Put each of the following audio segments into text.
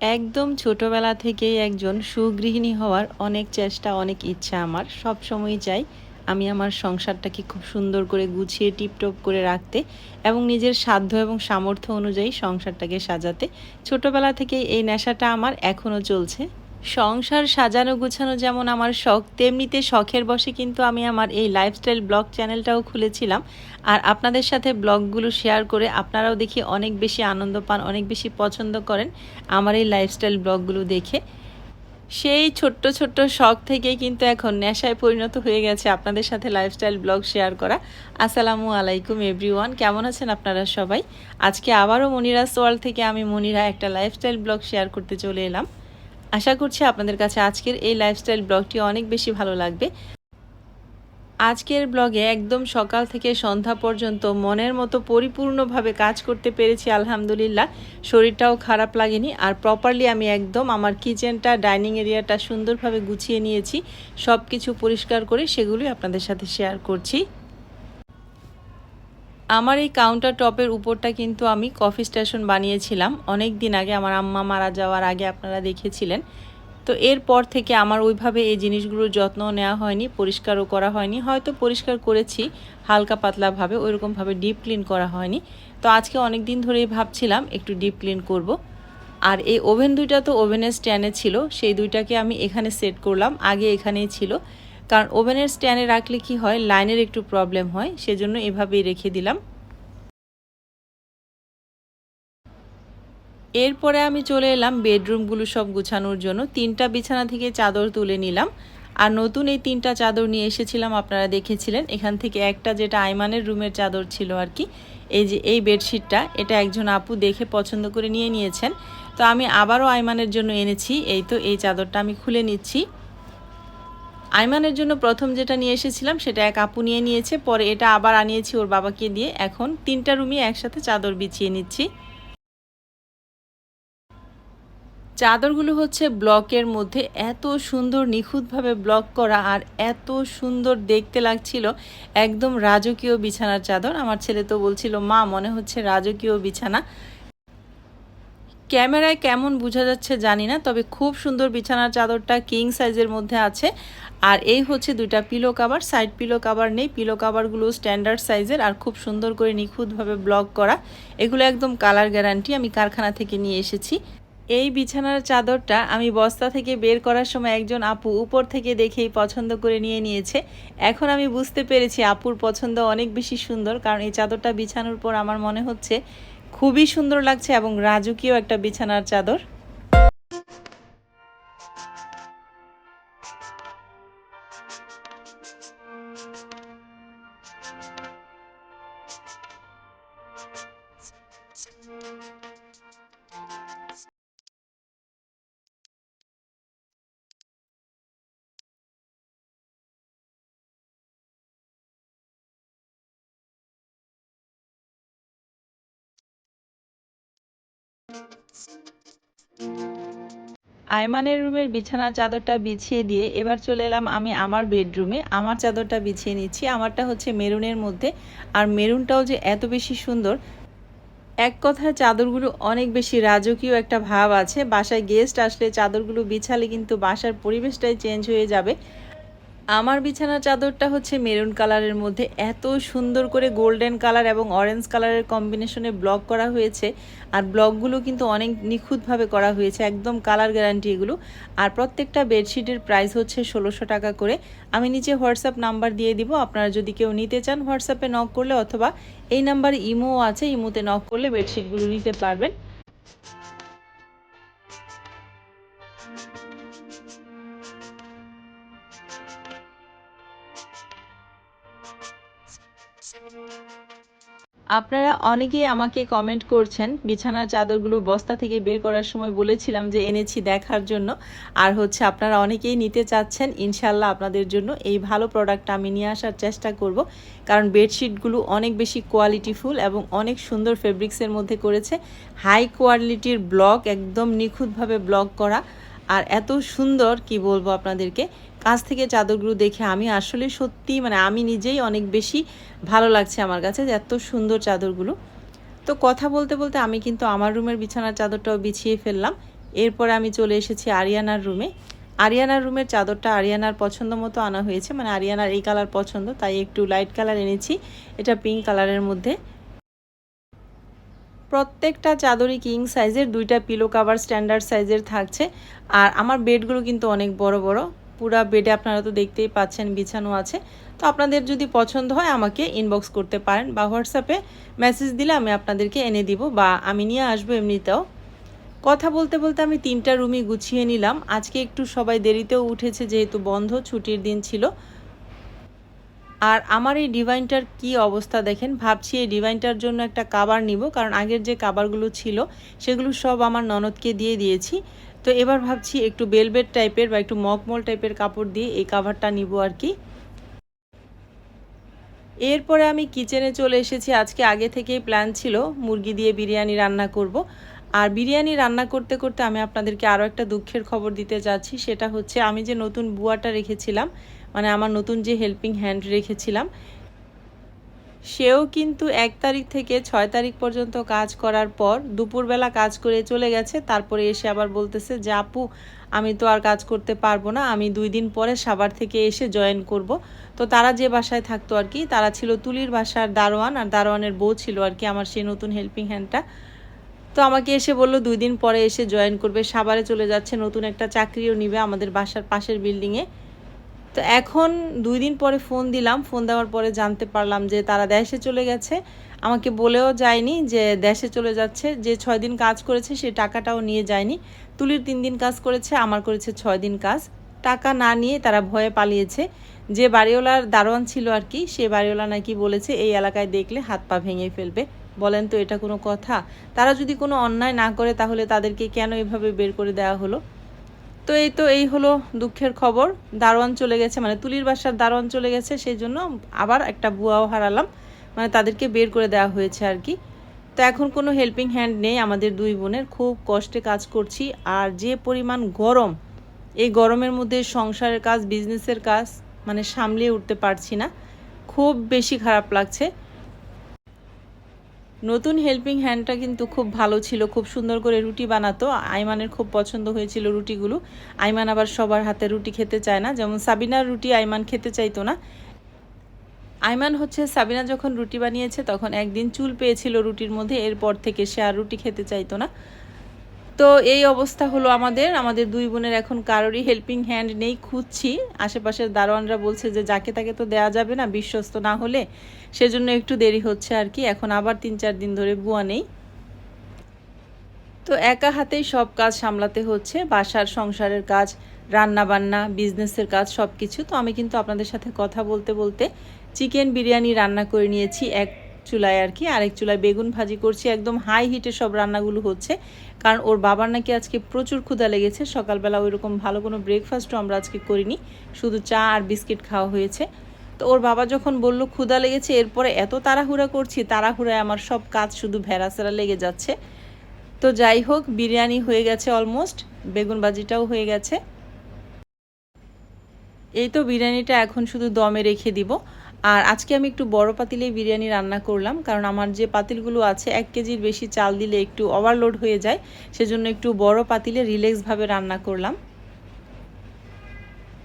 একদম ছোটবেলা থেকেই একজন সুগৃহিণী হওয়ার অনেক চেষ্টা, অনেক ইচ্ছা আমার। সব সময় চাই আমি আমার সংসারটাকে খুব সুন্দর করে গুছিয়ে, টিপটপ করে রাখতে এবং নিজের সাধ্য এবং সামর্থ্য অনুযায়ী সংসারটাকে সাজাতে। ছোটবেলা থেকেই এই নেশাটা আমার, এখনও চলছে। সংসার সাজানো গুছানো যেমন আমার শখ, তেমনিতে শখের বসে কিন্তু আমি আমার এই লাইফস্টাইল ব্লগ চ্যানেলটাও খুলেছিলাম। আর আপনাদের সাথে ব্লগগুলো শেয়ার করে আপনারাও দেখি অনেক বেশি আনন্দ পান, অনেক বেশি পছন্দ করেন আমার এই লাইফস্টাইল ব্লগগুলো দেখে। সেই ছোট্ট ছোট্ট শখ থেকেই কিন্তু এখন নেশায় পরিণত হয়ে গেছে আপনাদের সাথে লাইফস্টাইল ব্লগ শেয়ার করা। আসসালামু আলাইকুম এভরিওয়ান কেমন আছেন আপনারা সবাই? আজকে আবারও মনিরাস ওয়ার্ল্ড থেকে আমি মনিরা একটা লাইফস্টাইল ব্লগ শেয়ার করতে চলে এলাম। আশা করছি আপনাদের কাছে আজকের এই লাইফস্টাইল ব্লগটি অনেক বেশি ভালো লাগবে। আজকের ব্লগে একদম সকাল থেকে সন্ধ্যা পর্যন্ত মনের মতো পরিপূর্ণভাবে কাজ করতে পেরেছি, আলহামদুলিল্লাহ। শরীরটাও খারাপ লাগেনি আর প্রপারলি আমি একদম আমার কিচেনটা ডাইনিং এরিয়াটা সুন্দরভাবে গুছিয়ে নিয়েছি। সব কিছু পরিষ্কার করে সেগুলোই আপনাদের সাথে শেয়ার করছি। আমার এই কাউন্টার টপের উপরটা কিন্তু আমি কফি স্টেশন বানিয়েছিলাম। অনেক দিন আগে আমার আম্মা মারা যাওয়ার আগে আপনারা দেখেছিলেন। তো এরপর থেকে আমার ওইভাবে এই জিনিসগুলোর যত্ন নেওয়া হয়নি, পরিষ্কারও করা হয়নি। হয়তো পরিষ্কার করেছি, হালকা পাতলাভাবে, ওইরকমভাবে ডিপ ক্লিন করা হয়নি। তো আজকে অনেক দিন ধরেই ভাবছিলাম একটু ডিপ ক্লিন করব। আর এই ওভেন দুইটা তো ওভেনের স্ট্যান্ডে ছিল, সেই দুইটাকে আমি এখানে সেট করলাম। আগে এখানেই ছিল। কারণ ওভেনের স্ট্যান্ডে রাখলে কি হয়, লাইনের একটু প্রবলেম হয়, সেজন্য এভাবেই রেখে দিলাম। এরপরে আমি চলে এলাম বেডরুমগুলো সব গুছানোর জন্য। তিনটা বিছানা থেকে চাদর তুলে নিলাম। আর নতুন এই তিনটা চাদর নিয়ে এসেছিলাম, আপনারা দেখেছিলেন। এখান থেকে একটা যেটা আইমানের রুমের চাদর ছিল আর কি, এই যে এই বেডশিটটা, এটা একজন আপু দেখে পছন্দ করে নিয়ে নিয়েছেন। তো আমি আবারও আইমানের জন্য এনেছি, এই তো এই চাদরটা আমি খুলে নিচ্ছি। আইমানের জন্য প্রথম যেটা নিয়ে এসেছিলাম, সেটা এক আপু নিয়ে নিয়েছে। পরে এটা আবার আনিয়েছি ওর বাবাকে দিয়ে। এখন তিনটা রুমই একসাথে চাদর বিছিয়ে নিচ্ছি। চাদরগুলো হচ্ছে ব্লকের মধ্যে এত সুন্দর, নিখুঁতভাবে ব্লক করা আর এত সুন্দর দেখতে লাগছিল। একদম রাজকীয় বিছানার চাদর। আমার ছেলে তো বলছিল, মা, মনে হচ্ছে রাজকীয় বিছানা। ক্যামেরায় কেমন বোঝা যাচ্ছে জানি না, তবে খুব সুন্দর বিছানার চাদরটা কিং সাইজের মধ্যে আছে। আর এই হচ্ছে দুইটা pillow cover side pillow cover নেই পিলো কাভারগুলো স্ট্যান্ডার্ড সাইজের আর খুব সুন্দর করে নিখুঁতভাবে ব্লক করা। এগুলো একদম কালার গ্যারান্টি আমি কারখানা থেকে নিয়ে এসেছি। এই বিছানার চাদরটা আমি বস্তা থেকে বের করার সময় একজন আপু উপর থেকে দেখেই পছন্দ করে নিয়ে নিয়েছে। এখন আমি বুঝতে পেরেছি আপুর পছন্দ অনেক বেশি সুন্দর, কারণ এই চাদরটা বিছানোর পর আমার মনে হচ্ছে খুবই সুন্দর লাগছে এবং রাজকীয় একটা বিছানার চাদর। আয়মানের রুমের বিছানার চাদরটা বিছিয়ে দিয়ে এবার চলে এলাম আমি আমার বেডরুমে। আমার চাদরটা বিছিয়ে নিচ্ছি। আমারটা হচ্ছে মেরুনের মধ্যে। আর মেরুনটাও যে এত বেশি সুন্দর, এক কথায় চাদরগুলো অনেক বেশি রাজকীয় একটা ভাব আছে। বাসায় গেস্ট আসলে চাদরগুলো বিছালে কিন্তু বাসার পরিবেশটাই চেঞ্জ হয়ে যাবে। আমার বিছানার চাদরটা হচ্ছে মেরুন কালারের মধ্যে। এত সুন্দর করে গোল্ডেন কালার এবং অরেঞ্জ কালারের কম্বিনেশনে ব্লক করা হয়েছে। আর ব্লকগুলো কিন্তু অনেক নিখুঁতভাবে করা হয়েছে, একদম কালার গ্যারান্টি এগুলো। আর প্রত্যেকটা বেডশিটের প্রাইস হচ্ছে ষোলোশো টাকা করে। আমি নিচে হোয়াটসঅ্যাপ নাম্বার দিয়ে দিব, আপনারা যদি কেউ নিতে চান হোয়াটসঅ্যাপে নক করলে অথবা এই নাম্বার ইমো আছে, ইমোতে নক করলে বেডশিটগুলো নিতে পারবেন। আপনারা অনেকেই আমাকে কমেন্ট করছেন, বিছানার চাদরগুলো বস্তা থেকে বের করার সময় বলেছিলাম যে এনেছি দেখার জন্য। আর হচ্ছে আপনারা অনেকেই নিতে চাচ্ছেন ইনশাল্লাহ আপনাদের জন্য এই ভালো প্রোডাক্টটা আমি নিয়ে আসার চেষ্টা করব। কারণ বেডশিটগুলো অনেক বেশি কোয়ালিটিফুল এবং অনেক সুন্দর ফেব্রিক্সের মধ্যে করেছে। হাই কোয়ালিটির ব্লক একদম নিখুঁতভাবে ব্লক করা। আর এত সুন্দর, কি বলব আপনাদেরকে, কাছ থেকে চাদরগুলো দেখে আমি আসলে সত্যি মানে আমি নিজেই অনেক বেশি ভালো লাগছে আমার কাছে যে এত সুন্দর চাদরগুলো। তো কথা বলতে বলতে আমি কিন্তু আমার রুমের বিছানার চাদরটাও বিছিয়ে ফেললাম। এরপরে আমি চলে এসেছি আরিয়ানার রুমে। আরিয়ানার রুমের চাদরটা আরিয়ানার পছন্দ মতো আনা হয়েছে মানে আরিয়ানার এই কালার পছন্দ, তাই একটু লাইট কালার এনেছি। এটা পিঙ্ক কালারের মধ্যে। প্রত্যেকটা চাদরই কিং সাইজের দুইটা পিলো কাভার স্ট্যান্ডার্ড সাইজের থাকছে। আর আমার বেডগুলো কিন্তু অনেক বড় বড়। পুরা বেডে আপনারা তো দেখতেই পাচ্ছেন, বিছানো আছে। তো আপনাদের যদি পছন্দ হয়, আমাকে ইনবক্স করতে পারেন বা হোয়াটসঅ্যাপে মেসেজ দিলে আমি আপনাদেরকে এনে দিব বা আমি নিয়ে আসব এমনিতেও। কথা বলতে বলতে আমি তিনটা রুমই গুছিয়ে নিলাম। আজকে একটু সবাই দেরিতেও উঠেছে, যেহেতু বন্ধ, ছুটির দিন ছিল। আর আমার এই ডিভাইনটার কি অবস্থা দেখেন? ভাবছি এই ডিভাইনটার জন্য একটা কাবার নিব, কারণ আগের যে কাবারগুলো ছিল সেগুলো সব আমার ননদকে দিয়ে দিয়েছি। তো এবার ভাবছি একটু বেলবেট টাইপের বা একটু মকমল টাইপের কাপড় দিয়ে এই কাভারটা নিব আর কি। এরপরে আমি কিচেনে চলে এসেছি। আজকে আগে থেকেই প্ল্যান ছিল মুরগি দিয়ে বিরিয়ানি রান্না করব। আর বিরিয়ানি রান্না করতে করতে আমি আপনাদেরকে আরও একটা দুঃখের খবর দিতে যাচ্ছি, সেটা হচ্ছে আমি যে নতুন বুয়াটা রেখেছিলাম মানে আমার নতুন যে হেল্পিং হ্যান্ড রেখেছিলাম, সেও কিন্তু এক তারিখ থেকে ছয় তারিখ পর্যন্ত কাজ করার পর দুপুরবেলা কাজ করে চলে গেছে। তারপরে এসে আবার বলতেছে যে, আপু, আমি তো আর কাজ করতে পারব না, আমি দুই দিন পরে সাবার থেকে এসে জয়েন করব। তো তারা যে বাসায় থাকতো আর কি, তারা ছিল তুলির বাসার দারোয়ান, আর দারোয়ানের বউ ছিল আর কি আমার সেই নতুন হেল্পিং হ্যান্ডটা তো আমাকে এসে বলল, দুই দিন পরে এসে জয়েন করবে সাবারে চলে যাচ্ছে, নতুন একটা চাকরিও নিবে আমাদের বাসার পাশের বিল্ডিংয়ে তো এখন দুই দিন পরে ফোন দিলাম। ফোন দেওয়ার পরে জানতে পারলাম যে তারা দেশে চলে গেছে। আমাকে বলেও যায়নি যে দেশে চলে যাচ্ছে। যে ছয় দিন কাজ করেছে সে টাকাটাও নিয়ে যায়নি। তুলির তিন দিন কাজ করেছে, আমার করেছে ছয় দিন কাজ। টাকা না নিয়ে তারা ভয়ে পালিয়েছে। যে বাড়িওয়ালার দারোয়ান ছিল আর কি, সে বাড়িওয়ালা নাকি বলেছে, এই এলাকায় দেখলে হাত পা ভেঙে ফেলবে। বলেন তো এটা কোনো কথা? তারা যদি কোনো অন্যায় না করে তাহলে তাদেরকে কেন এভাবে বের করে দেওয়া হলো? তো এই তো এই হলো দুঃখের খবর। দারোয়ান চলে গেছে মানে তুলির বাসার দারোয়ান চলে গেছে, সেই জন্য আবার একটা বুয়াও হারালাম। মানে তাদেরকে বের করে দেওয়া হয়েছে আর কি। তো এখন কোনো হেল্পিং হ্যান্ড নেই আমাদের দুই বোনের। খুব কষ্টে কাজ করছি। আর যে পরিমাণ গরম, এই গরমের মধ্যে সংসারের কাজ বিজনেসের কাজ মানে সামলিয়ে উঠতে পারছি না। খুব বেশি খারাপ লাগছে। নতুন হেল্পিং হ্যান্ডটা কিন্তু খুব ভালো ছিল, খুব সুন্দর করে রুটি বানাতো। আইমানের খুব পছন্দ হয়েছিল রুটিগুলো। আইমান আবার সবার হাতে রুটি খেতে চায় না। যেমন সাবিনার রুটি আইমান খেতে চাইতো না। আইমান হচ্ছে, সাবিনা যখন রুটি বানিয়েছে তখন একদিন চুল পেয়েছিল রুটির মধ্যে, এরপর থেকে সে আর রুটি খেতে চাইতো না। তো এই অবস্থা হলো আমাদের। আমাদের দুই বোনের এখন কারোরই হেল্পিং হ্যান্ড নেই, খুঁজছি। আশেপাশের দারোয়ানরা বলছে যে যাকে তাকে তো দেয়া যাবে না, বিশ্বস্ত না হলে সেজন্য একটু দেরি হচ্ছে আর কি। এখন আবার তিন চার দিন ধরে বুয়া নেই। তো একা হাতেই সব কাজ সামলাতে হচ্ছে। বাসার সংসারের কাজ রান্না বান্না বিজনেসের কাজ সব কিছু তো আমি কিন্তু আপনাদের সাথে কথা বলতে বলতে চিকেন বিরিয়ানি রান্না করে নিয়েছি। এক চুলায় আর কি, আরেক চুলায় বেগুন ভাজি করছি। একদম হাই হিটে সব রান্নাগুলো হচ্ছে। কারণ ওর বাবার নাকি আজকে প্রচুর ক্ষুধা লেগেছে। সকালবেলা ওই রকম ভালো কোনো ব্রেকফাস্টও আমরা আজকে করিনি। শুধু চা আর বিস্কিট খাওয়া হয়েছে। তো ওর বাবা যখন বলল, ক্ষুধা লেগেছে, এরপরে এত তাড়াহুড়া করছি, তাড়াহুড়ায় আমার সব কাজ শুধু ভেড়াচেরা লেগে যাচ্ছে। তো যাই হোক, বিরিয়ানি হয়ে গেছে অলমোস্ট বেগুন ভাজিটাও হয়ে গেছে। এই তো বিরিয়ানিটা এখন শুধু দমে রেখে দিব। আর আজকে আমি একটু বড় পাতিলে বিরিয়ানি রান্না করলাম, কারণ আমার যে পাতিলগুলো আছে, এক কেজির বেশি চাল দিলে একটু ওভারলোড হয়ে যায়, সেজন্য একটু বড় পাতিলে রিল্যাক্সভাবে রান্না করলাম।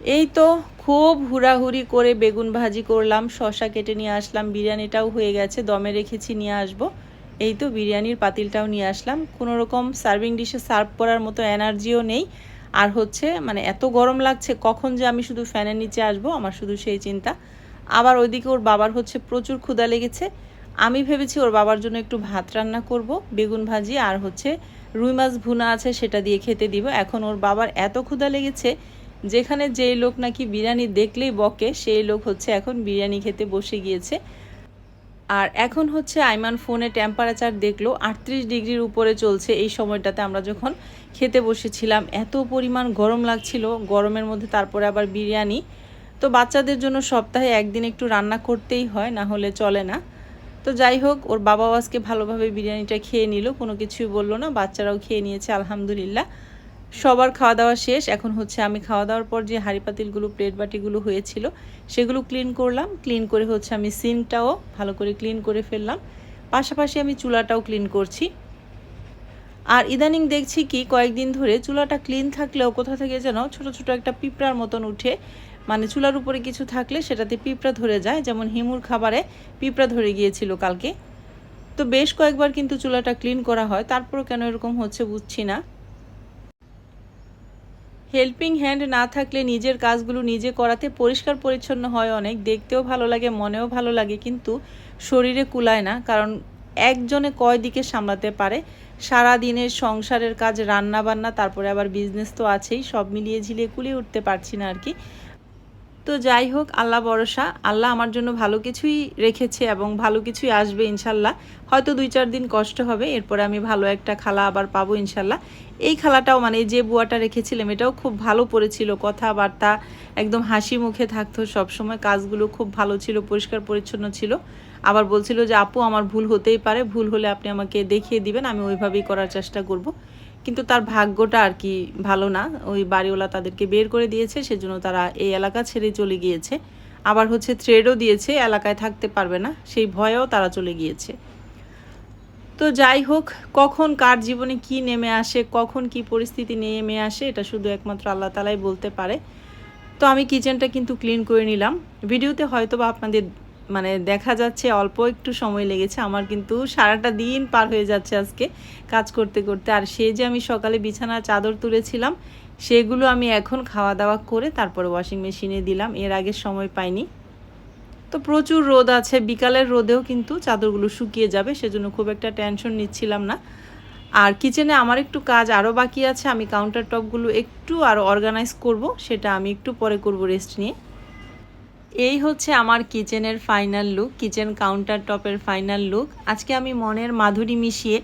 এই তো খুব হুড়াহুড়ি করে বেগুন ভাজি করলাম শশা কেটে নিয়ে আসলাম, বিরিয়ানিটাও হয়ে গেছে, দমে রেখেছি, নিয়ে আসব। এই তো বিরিয়ানির পাতিলটাও নিয়ে আসলাম, কোনো রকম সার্ভিং ডিশে সার্ভ করার মতো এনার্জিও নেই। আর হচ্ছে মানে এত গরম লাগছে, কখন যে আমি শুধু ফ্যানের নিচে আসব, আমার শুধু সেই চিন্তা। আবার ওইদিকে ওর বাবার হচ্ছে প্রচুর ক্ষুদা লেগেছে। আমি ভেবেছি ওর বাবার জন্য একটু ভাত রান্না করব, বেগুন ভাজি আর হচ্ছে রুই মাছ ভুনা আছে সেটা দিয়ে খেতে দিব। এখন ওর বাবার এত ক্ষুদা লেগেছে, যেখানে যেই লোক নাকি বিরিয়ানি দেখলেই বকে, সেই লোক হচ্ছে এখন বিরিয়ানি খেতে বসে গিয়েছে। আর এখন হচ্ছে আইমান ফোনে টেম্পারেচার দেখল, আটত্রিশ ডিগ্রির উপরে চলছে এই সময়টাতে আমরা যখন খেতে বসেছিলাম। এত পরিমাণ গরম লাগছিল, গরমের মধ্যে তারপরে আবার বিরিয়ানি। তো বাচ্চাদের জন্য সপ্তাহে একদিন একটু রান্না করতেই হয়, না হলে চলে না। তো যাই হোক, ওর বাবাও আজকে ভালোভাবে বিরিয়ানিটা খেয়ে নিল, কোনো কিছুই বলল না, বাচ্চারাও খেয়ে নিয়েছে, আলহামদুলিল্লাহ। সবার খাওয়া দাওয়া শেষ, এখন হচ্ছে আমি খাওয়া দাওয়ার পর যে হাঁড়ি পাতিলগুলো প্লেট বাটিগুলো হয়েছিল, সেগুলো ক্লিন করলাম। ক্লিন করে হচ্ছে আমি সিঙ্কটাও ভালো করে ক্লিন করে ফেললাম। পাশাপাশি আমি চুলাটাও ক্লিন করছি। আর ইদানিং দেখছি কি, কয়েকদিন ধরে চুলাটা ক্লিন থাকলেও কোথা থেকে যেন ছোট ছোট একটা পিঁপড়ার মতন উঠে মানে চুলার উপরে কিছু থাকলে সেটাতে পিঁপড়া ধরে যায়, যেমন হিমুর খাবারে পিঁপড়া ধরে গিয়েছিল কালকে। তো বেশ কয়েকবার কিন্তু চুলাটা ক্লিন করা হয়, তারপরও কেন এরকম হচ্ছে বুঝছি না। হেল্পিং হ্যান্ড না থাকলে নিজের কাজগুলো নিজে করাতে পরিষ্কার পরিচ্ছন্ন হয় অনেক, দেখতেও ভালো লাগে, মনেও ভালো লাগে, কিন্তু শরীরে কুলায় না, কারণ একজনে কয় দিকে সামলাতে পারে? সারা দিনের সংসারের কাজ রান্না বান্না তারপরে আবার বিজনেস তো আছেই, সব মিলিয়ে ঝিলিয়ে কুলিয়ে উঠতে পারছি না আর কি। তো যাই হোক, আল্লাহ ভরসা। আল্লাহ আমার জন্য ভালো কিছুই রেখেছে এবং ভালো কিছুই আসবে ইনশাল্লাহ। হয়তো দুই চার দিন কষ্ট হবে, এরপরে আমি ভালো একটা খালা আবার পাবো ইনশাল্লাহ। এই খালাটাও মানে যে বুয়াটা রেখেছিলাম, এটাও খুব ভালো পড়েছিল। কথাবার্তা একদম হাসি মুখে থাকতো সবসময়, কাজগুলো খুব ভালো ছিল, পরিষ্কার পরিচ্ছন্ন ছিল। আবার বলছিল যে, আপু, আমার ভুল হতেই পারে, ভুল হলে আপনি আমাকে দেখিয়ে দিবেন, আমি ওইভাবেই করার চেষ্টা করব। কিন্তু তার ভাগ্যটা আর কি ভালো না। ওই বাড়িওয়ালা তাদেরকে বের করে দিয়েছে, সেজন্য তারা এই এলাকা ছেড়ে চলে গিয়েছে। আবার হচ্ছে থ্রেডও দিয়েছে, এলাকায় থাকতে পারবে না, সেই ভয়েও তারা চলে গিয়েছে। তো যাই হোক, কখন কার জীবনে কি নেমে আসে, কখন কি পরিস্থিতি নেমে আসে, এটা শুধু একমাত্র আল্লাহ তালাই বলতে পারে। তো আমি কিচেনটা কিন্তু ক্লিন করে নিলাম। ভিডিওতে হয়তো বা আপনাদের মানে দেখা যাচ্ছে অল্প একটু সময় লেগেছে। আমার কিন্তু সারাটা দিন পার হয়ে যাচ্ছে আজকে কাজ করতে করতে। আর সে যে আমি সকালে বিছানার চাদর তুলেছিলাম, সেগুলো আমি এখন খাওয়া দাওয়া করে তারপরে ওয়াশিং মেশিনে দিলাম। এর আগে সময় পাইনি। তো প্রচুর রোদ আছে। বিকালের রোদেও কিন্তু চাদরগুলো শুকিয়ে যাবে, সেজন্য খুব একটা টেনশন নিচ্ছিলাম না। আর কিচেনে আমার একটু কাজ আরও বাকি আছে। আমি কাউন্টার টপগুলো একটু আরও অর্গানাইজ করব, সেটা আমি একটু পরে করব রেস্ট নিয়ে। এই হচ্ছে আমার কিচেনের ফাইনাল লুক, কিচেন কাউন্টার টপের ফাইনাল লুক। আজকে আমি মনের মাধুরী মিশিয়ে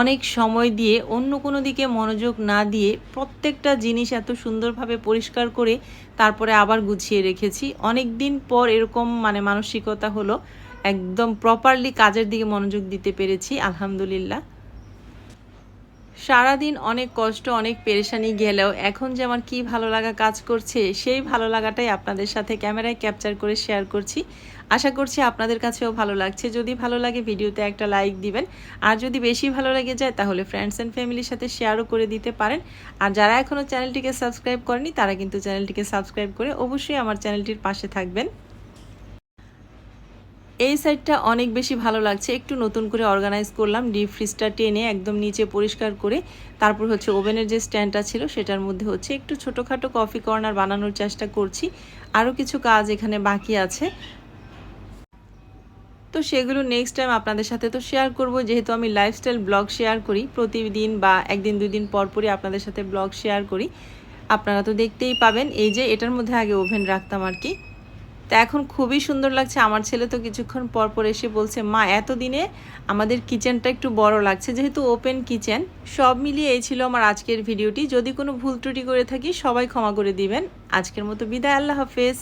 অনেক সময় দিয়ে, অন্য কোনো দিকে মনোযোগ না দিয়ে প্রত্যেকটা জিনিস এত সুন্দরভাবে পরিষ্কার করে তারপরে আবার গুছিয়ে রেখেছি। অনেক দিন পর এরকম মানে মানসিকতা হলো, একদম প্রপারলি কাজের দিকে মনোযোগ দিতে পেরেছি, আলহামদুলিল্লাহ। সারাদিন অনেক কষ্ট, অনেক পেরেশানি গেলেও এখন যে আমার কী ভালো লাগা কাজ করছে, সেই ভালো লাগাটাই আপনাদের সাথে ক্যামেরায় ক্যাপচার করে শেয়ার করছি। আশা করছি আপনাদের কাছেও ভালো লাগছে। যদি ভালো লাগে ভিডিওতে একটা লাইক দিবেন। আর যদি বেশি ভালো লেগে যায় তাহলে ফ্রেন্ডস অ্যান্ড ফ্যামিলির সাথে শেয়ারও করে দিতে পারেন। আর যারা এখনও চ্যানেলটিকে সাবস্ক্রাইব করেনি তারা কিন্তু চ্যানেলটিকে সাবস্ক্রাইব করে অবশ্যই আমার চ্যানেলটির পাশে থাকবেন। এই সাইডটা অনেক বেশি ভালো লাগছে। একটু নতুন করে অর্গানাইজ করলাম ডিপ ফ্রিজটা টেনে একদম নিচে পরিষ্কার করে তারপর হচ্ছে ওভেনের যে স্ট্যান্ডটা ছিল সেটার মধ্যে হচ্ছে একটু ছোটোখাটো কফি কর্নার বানানোর চেষ্টা করছি। আরও কিছু কাজ এখানে বাকি আছে। তো সেগুলো নেক্সট টাইম আপনাদের সাথে তো শেয়ার করব। যেহেতু আমি লাইফস্টাইল ব্লগ শেয়ার করি, প্রতিদিন বা একদিন দুই দিন পর পরই আপনাদের সাথে ব্লগ শেয়ার করি। আপনারা তো দেখতেই পাবেন, এই যে এটার মধ্যে আগে ওভেন রাখতাম আর কি। তো এখন খুবই সুন্দর লাগছে। আমার ছেলে তো কিছুক্ষণ পর পর এসে বলছে, মা, এতদিনে আমাদের কিচেনটা একটু বড় লাগছে। যেহেতু ওপেন কিচেন, সব মিলিয়ে এই ছিল আমার আজকের ভিডিওটি। যদি কোনো ভুল ত্রুটি করে থাকি, সবাই ক্ষমা করে দিবেন। আজকের মতো বিদায়, আল্লাহ হাফেজ।